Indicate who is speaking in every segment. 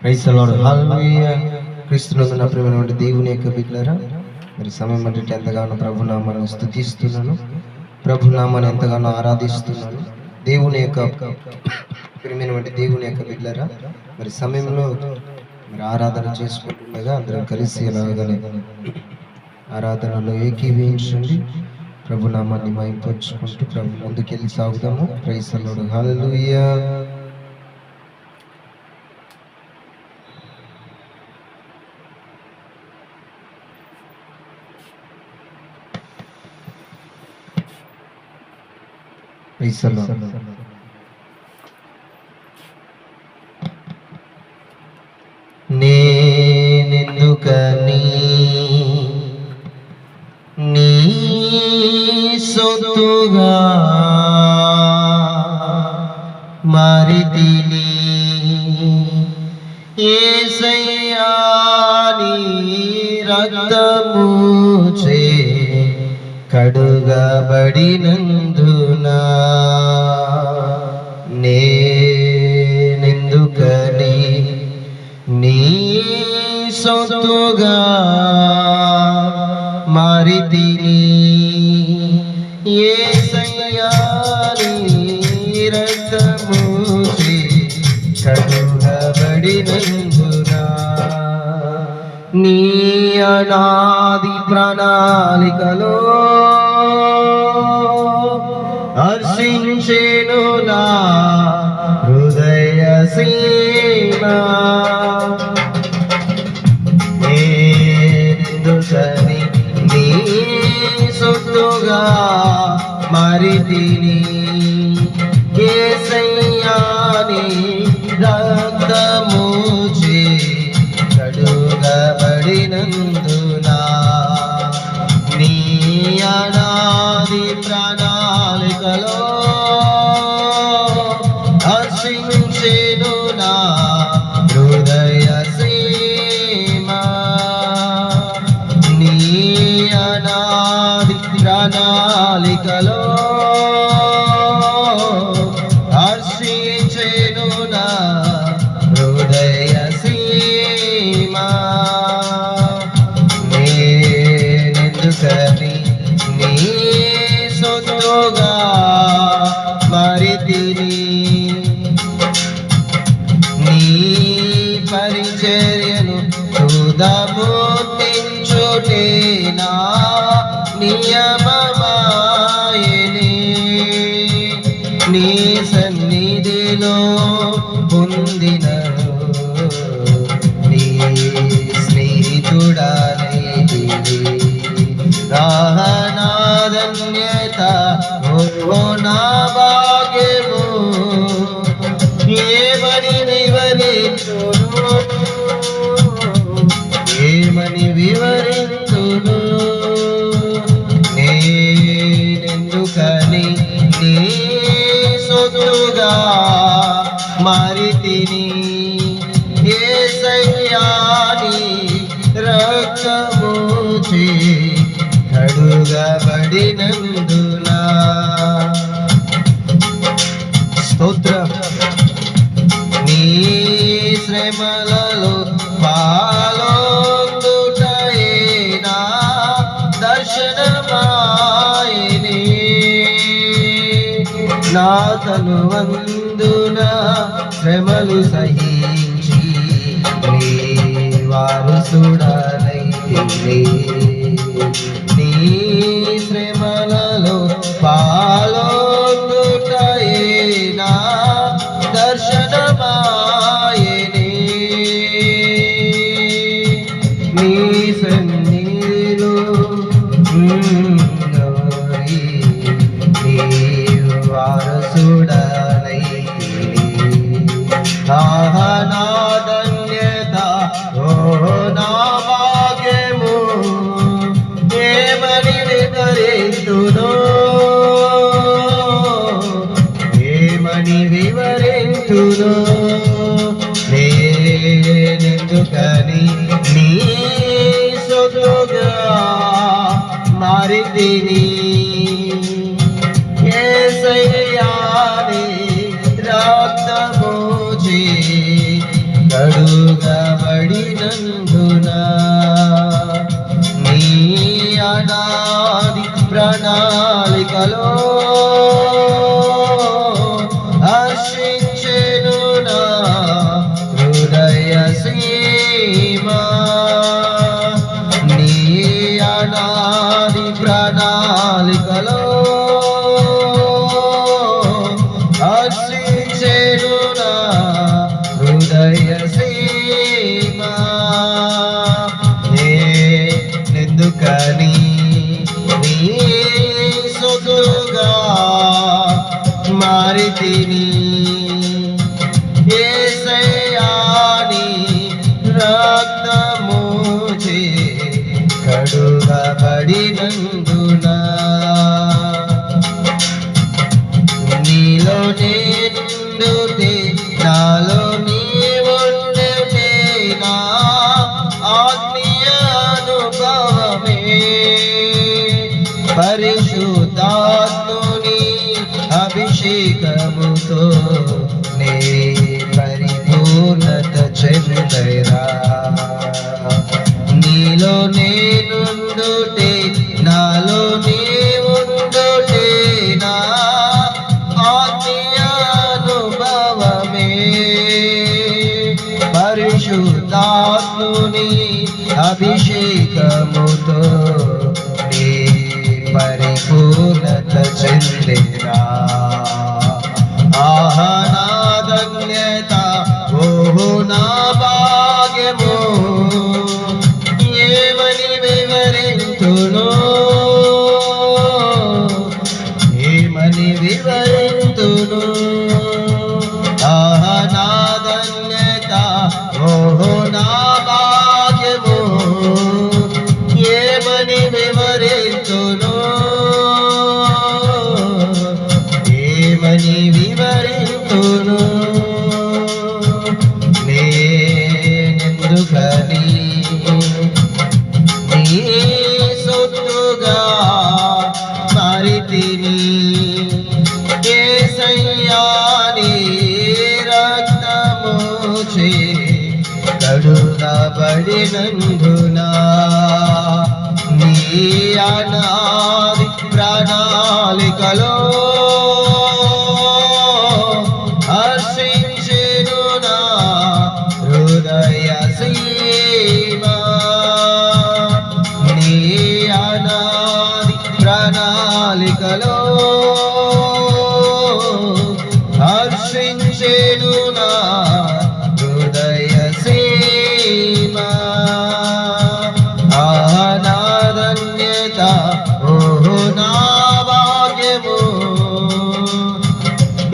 Speaker 1: క్రైస్తవుడు హల్లెలూయా క్రీస్తునందు నా ప్రియమైనటువంటి దేవుని యొక్క బిడ్డలారా మరి సమయం అంటే ఎంతగానో ప్రభునామాన్ని స్థుతిస్తున్నాను ప్రభునామాన్ని ఎంతగానో ఆరాధిస్తున్నాను. దేవుని యొక్క ప్రియమైనటువంటి దేవుని యొక్క బిడ్డలారా మరి సమయంలో మరి ఆరాధన చేసుకుంటుండగా అందరం కలిసి ఎలాగనే ఆరాధనలో ఏకీభవించండి. ప్రభునామాన్ని మైపరుచుకుంటూ ప్రభు ముందుకెళ్ళి సాగుదాము. క్రైస్తవుడు హల్లెలూయా నేనెందుకని? నీ సొత్తుగా మారితిని ఏసయ్యా రక్తము చే కడుగబడినందునా నేనెందుకని నీ సొత్తుగా మారితిని? ఏసయ్యా నీ రక్తము కడుగబడినందునా నీ అనాది ప్రణాళికలో హర్షించేను నా హృదయ సీమ. నేనెందుకని నీ సొత్తుగా మరితిని. కేసయ్యాని రక్తము కడుగబడినందునా. నీ అనాది రక్తము కడుగబడినందునా స్తోత్రం. నీ శ్రమలలో పాలొందుటయేనా దర్శనమాయని. నా తను వందున శ్రమలు సహి Shri. వివరింతును ఏమని ప్రణాళికలో. మారితిని. ఏసయాని రక్తము చే కడుగబడినందున. నీలో నేనుండుతే నాలో నీవుండుతే నా ఆత్మీయ అనుభవమే. పరిశుద్ధాత్ముని అభిషేకముతో నే పరిపూర్ణత చెందరా నీలో నేనుండుట పరిపూర్ణత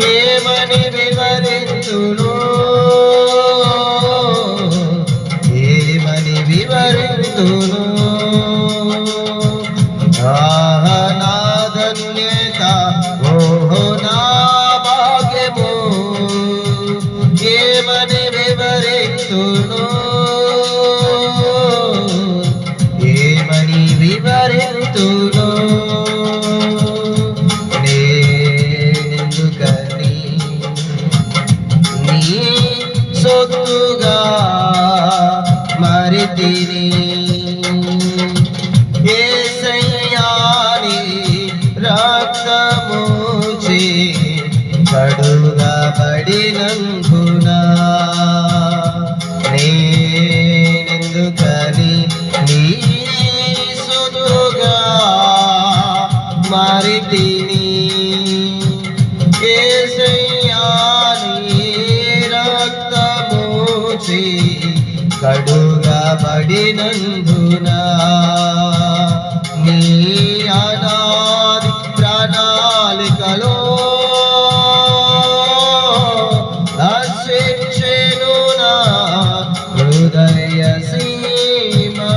Speaker 1: ఏమని వివరించును? మరితిని ఏసయ్యాని రక్తము చే నేనెందుకని నీ సొత్తుగా మారితిని? ఏసయ్యాని కడుగా పడినందున నీ అనాది ప్రణాళికలో హర్షించెను నా హృదయ సీమా.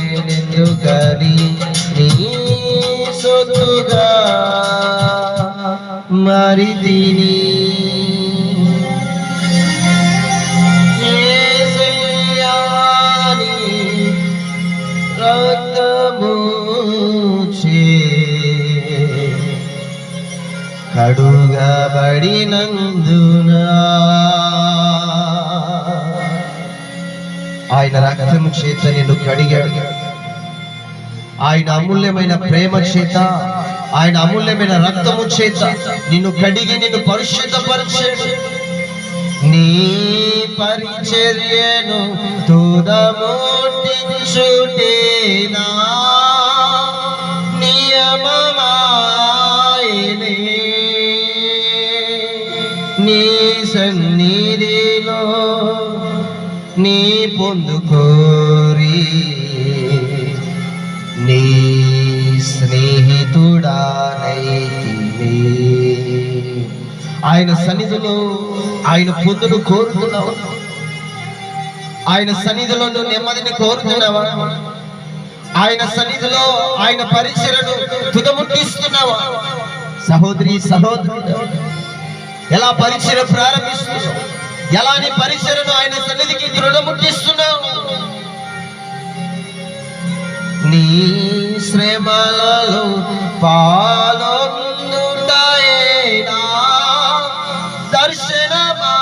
Speaker 1: నేనెందుకని నీ సొత్తుగా కడుగబడినందున ఆయన రక్తము చేత నిన్ను కడిగాడు. ఆయన అమూల్యమైన ప్రేమ చేత ఆయన అమూల్యమైన రక్తము చేత నిన్ను కడిగి నిన్ను పరిశుద్ధపరిచాడు. నీ పరిచర్యను తుదముట్టించుటేనా? నియమమా? నీ పొందుకోరి. నీ స్నేహితుడానైతివే. ఆయన సన్నిధిలో ఆయన పొందును కోరుతున్నావు. ఆయన సన్నిధిలో నువ్వు నెమ్మదిని కోరుతున్నావా? ఆయన సన్నిధిలో ఆయన పరిచయను తుదముట్టిస్తున్నావా? సహోదరి సహోదరుడు ఎలా పరిచయం ప్రారంభిస్తున్నావు? ఎలా నీ పరిచయను ఆయన సన్నిధికి దృఢముట్టిస్తున్నావు నీ శ్రమలలో పాలొందుటయేనా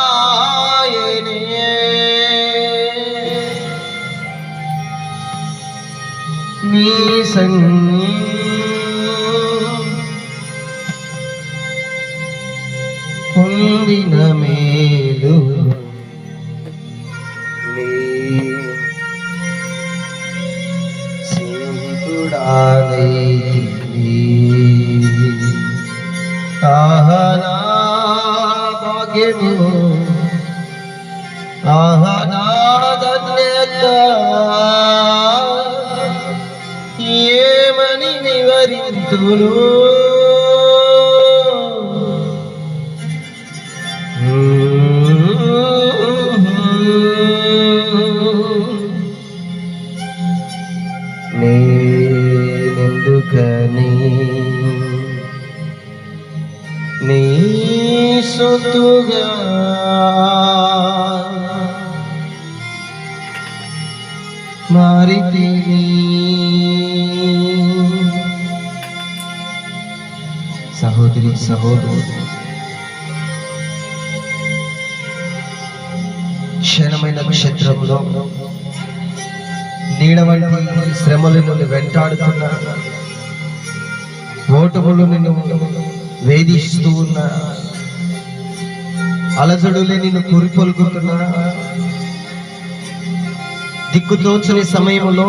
Speaker 1: దర్శనమాయనే? నీ సన్ని ఏమని వివరింతును నేనెందుకని? నీ సొత్తుగా సహోదరి. సహోదరు క్షణమైన క్షేత్రంలో నీడ వంటి శ్రమలు నిన్ను వెంటాడుతున్న ఓటములు నిన్ను వేధిస్తూ ఉన్న అలజడులే నిన్ను కురికొల్పుతున్నా దిక్కుతోచని సమయంలో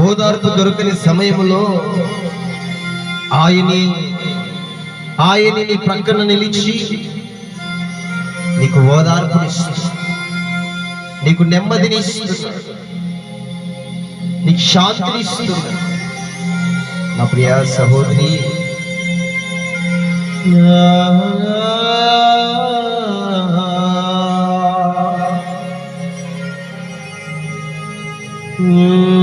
Speaker 1: ఓదార్పు దొరకని సమయంలో ఆయని ఆయన నీ ప్రక్కన నిలిచి నీకు ఓదార్పునిస్తుంది నీకు నెమ్మదిని నీకు శాంతిని నా ప్రియ సహోదరి దర్శనమాయనే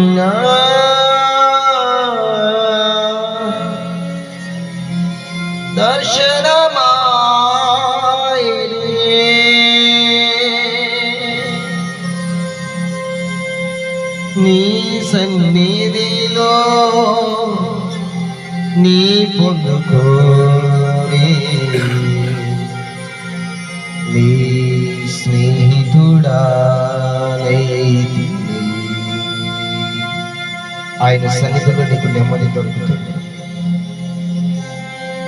Speaker 1: ఆయన సన్నిధిలో నీకు నెమ్మది దొరుకుతుంది.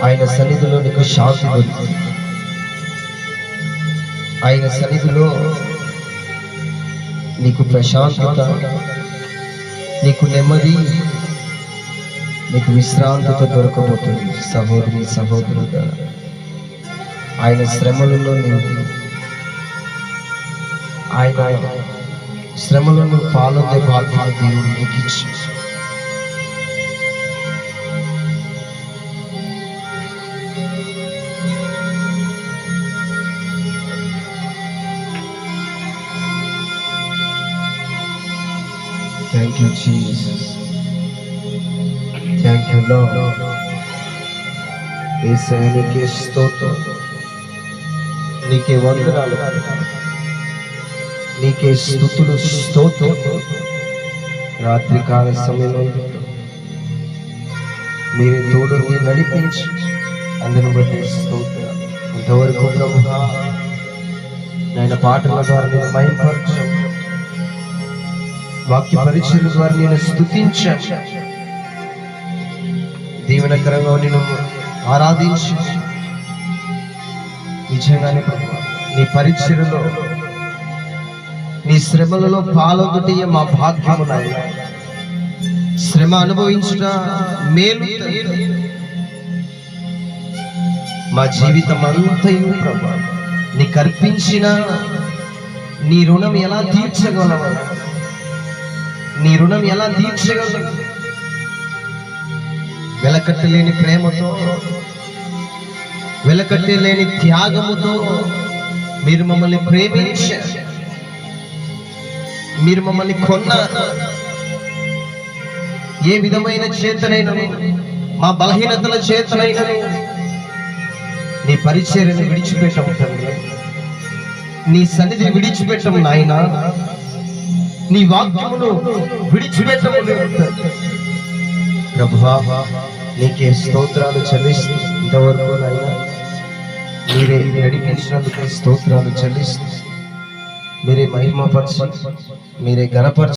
Speaker 1: ఆయన సన్నిధిలో నీకు శాంతి దొరుకుతుంది. ఆయన సన్నిధిలో నీకు ప్రశాంతత నీకు నెమ్మది నీకు విశ్రాంతత దొరకబోతుంది. సహోదరి సహోదరుగా ఆయన శ్రమలలో నీవు ఆయన శ్రమలను పాలొందే భాగ్యం దేవుడు నీకు ఇచ్చి thank you Jesus thank you Lord Yesayya నీకే స్తోత్రం నీకే వందనాలు నీకే స్థుతులు స్తోత్రం. రాత్రికాల సమయంలో మీరే తోడు నడిపించి అందును బట్టి స్తోత్రం. ఇంతవరకు ప్రభు నాయన పాటల ద్వారా నేను మహింపరచు. వాక్య పరీక్షల ద్వారా నేను స్థుతించ. దీవెనకరంగా నేను ఆరాధించి. నిజంగానే ప్రభు నీ పరీక్షలలో నీ శ్రమలలో పాలొకటి మా భాగ్యము నాయన శ్రమ అనుభవించుట మేలు మా జీవితం అంతయు నీ నీకు అర్పించిన నీ రుణం ఎలా తీర్చగలవు? నీ రుణం ఎలా తీర్చగలవు? వెలకట్టలేని ప్రేమతో వెలకట్టలేని త్యాగముతో మీరు మమ్మల్ని ప్రేమించారు. మీరు మమ్మల్ని కొన్నారు. ఏ విధమైన చేతనైనా మా బలహీనతల చేతనైనా నీ పరిచర్యను విడిచిపెట్టం తండ్రి. నీ సన్నిధిని విడిచిపెట్టం నాయన. నీ వాక్యమును విడిచిపెట్టము ప్రభువా నీకే స్తోత్రాలు చెల్లిస్తూ ఇంతవరకు నాయన. మీరే నడిపించినందుకు స్తోత్రాలు చెల్లిస్తూ మీరే మహిమపరచు మీరే గణపరచు